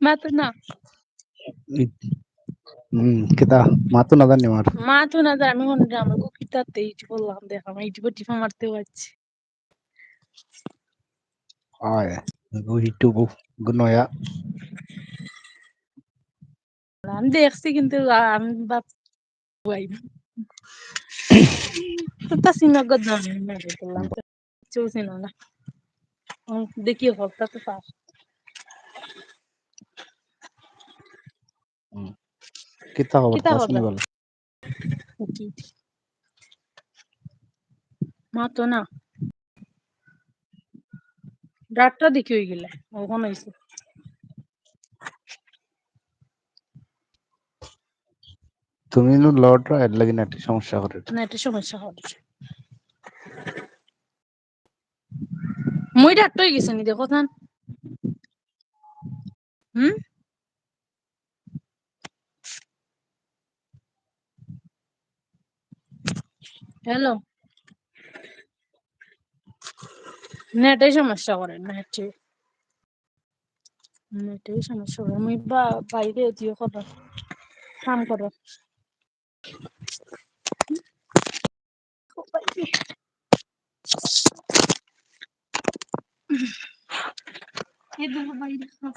মাতো না। হুম কিতা মাতো না জানি আমার। মা তো না আমি মনে হয় আমার কুকিটাতে ইট বললাম দেখো আমি ইট টিপা মারতে পারছি। ay gu hitu gu gunoya আমি দেখছি কিন্তু আমি ভাবছি তা সিনা গদ না তো চলছে না দেখি হলটা তো পাস। কিতা মা তো না। দেখি হয়ে গেলে ওখানে হয়েছে তুমি নু লড়রা এর লাগি নাটি সমস্যা করে না একটা সমস্যা হবে মই ডাক্তার হয়ে গেছে নি দেখো হুম? হ্যালো? নেটেই সমস্যা করে, নেটে নেটেই সমস্যা করে আমি বা, বাইরে জিও করো কাম করো। বাইরে কাজ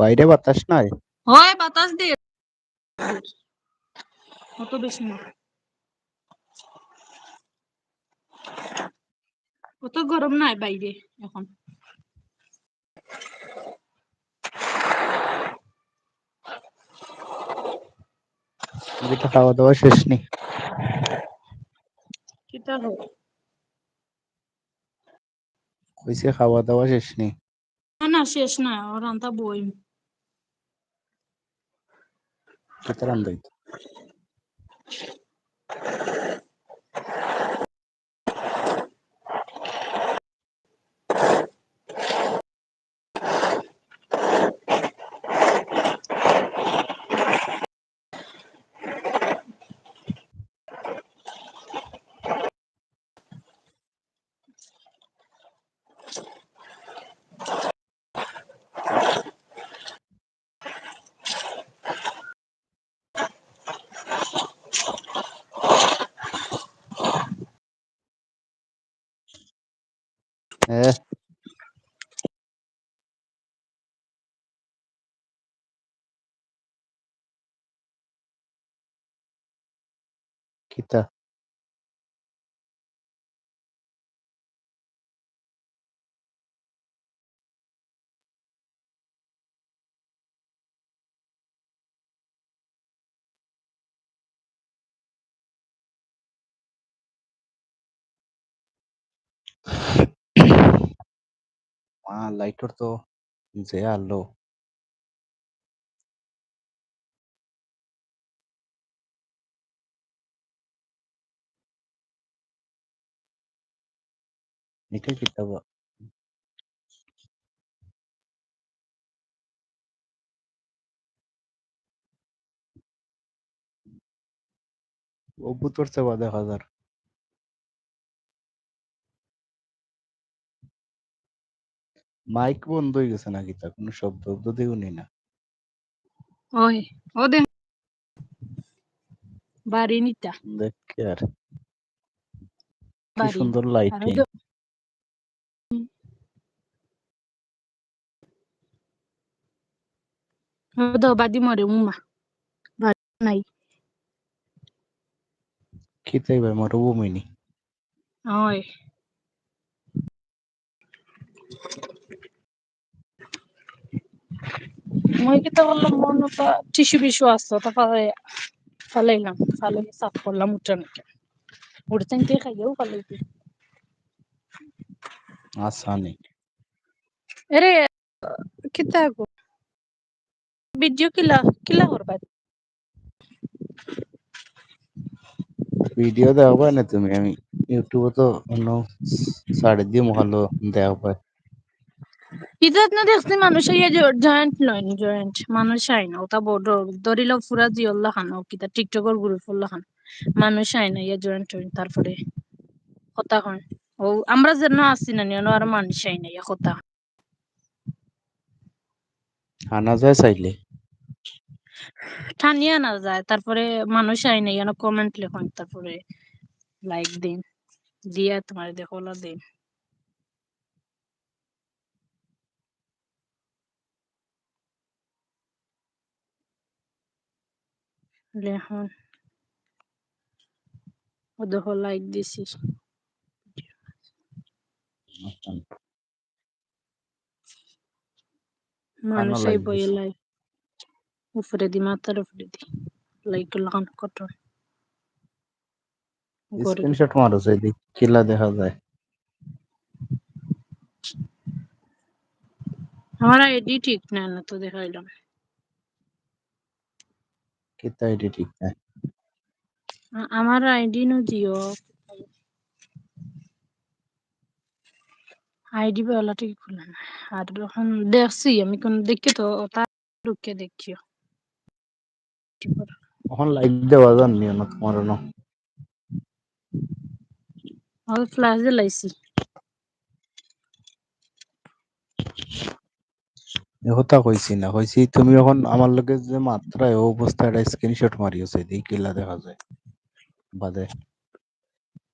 বাইরে বাতাস নাই? হয় বাতাস দে। অত বেশি না। অত গরম নাই বাইরে এখন। খাওয়া দাওয়া শেষ নি। কিতা হোক কইছে খাওয়া দাওয়া শেষ নি? না না শেষ না ওর আনতা বই কিতা É. Aqui tá. মা লাইটর তো যে আলো এটা কিতা বা কবুতর চেবা দেখা মাইক বন্ধ হয়ে গেছে নাকি? তা কোনো শব্দ শব্দ দিওনি না। ওই ও দে বাড়ি নিতা দেখ আর। কি সুন্দর লাইটিং তো- তো বাদি মরে উমা। বাড়ি নাই। ভাই ওই। মই বললাম মনটা টিসু বিশু আসতো তারপরে ফালাইলাম ফালাই সাফ করলাম উঠানকে উঠতেন কে খাইয়েও ফালাইছি আসানি আরে কিতা গো ভিডিও কিলা কিলা করবা ভিডিও পায় না তুমি? আমি ইউটিউবে তো অন্য সাড়ে দিয়ে মহালো পায় ইজাত না দেখছি মানুষ ইয়ে জয়েন্ট লয় জয়েন্ট মানুষ আই না ওটা বড় ধরিল পুরা জিয়ল্লা খান ও কিতা টিকটকের গ্রুপ হল্লা খান মানুষ আই না ইয়ে জয়েন্ট জয়েন্ট তারপরে কথা হয় ও আমরা যেন আছি না নিয়ন আর মানুষ আই না ইয়ে কথা। আনা যায় চাইলে। ঠানিয়া না যায় তারপরে মানুষ আই না ইয়ে কমেন্ট লেখন তারপরে লাইক দিন। দিয়া তোমার দেখো দিন। লেখন ও দেখো লাইক দিছি মানুষ like বইয়ে? লাইক উপরে দি মাথার উপরে দি লাইক লাগান কত স্ক্রিনশট মারো যদি কিলা দেখা যায়। আমার আইডি ঠিক না না তো দেখাইলাম। কিতা এটি ঠিক নাই। আমার আইডি নু দিও আইডি বেলা ঠিক খুলে না। আর যখন দেখছি আমি কোন দেখি তো ওটা ঢুকে দেখিও। এখন লাইক দেওয়া জানি না তোমার ন আমি ফ্লাশ দিলাইছি কথা কইছি না কইছি তুমি এখন আমার লগে যে মাত্রায় ও অবস্থায় একটা স্ক্রিনশট মারিয়েছে দেখি কিলা দেখা যায়। বাদে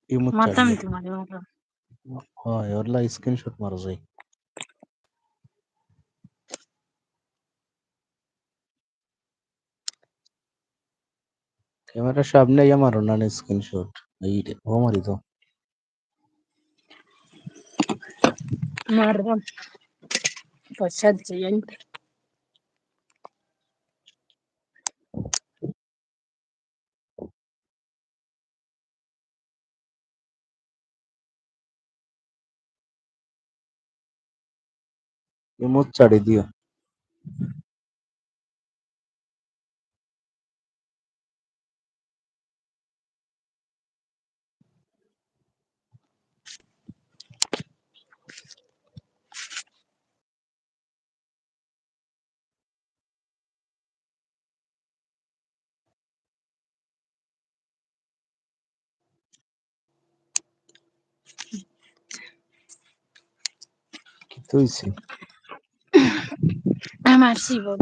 ইমুত মারতাম মারতাম হয় স্ক্রিনশট মারো যাই ক্যামেরার সামনে ইয়া মারো না স্ক্রিনশট এই ও মারি তো মারতাম পয়সা দিচ্ছে জানি ইমুত চাড়ি দিও কি তো হইছে মারছি বল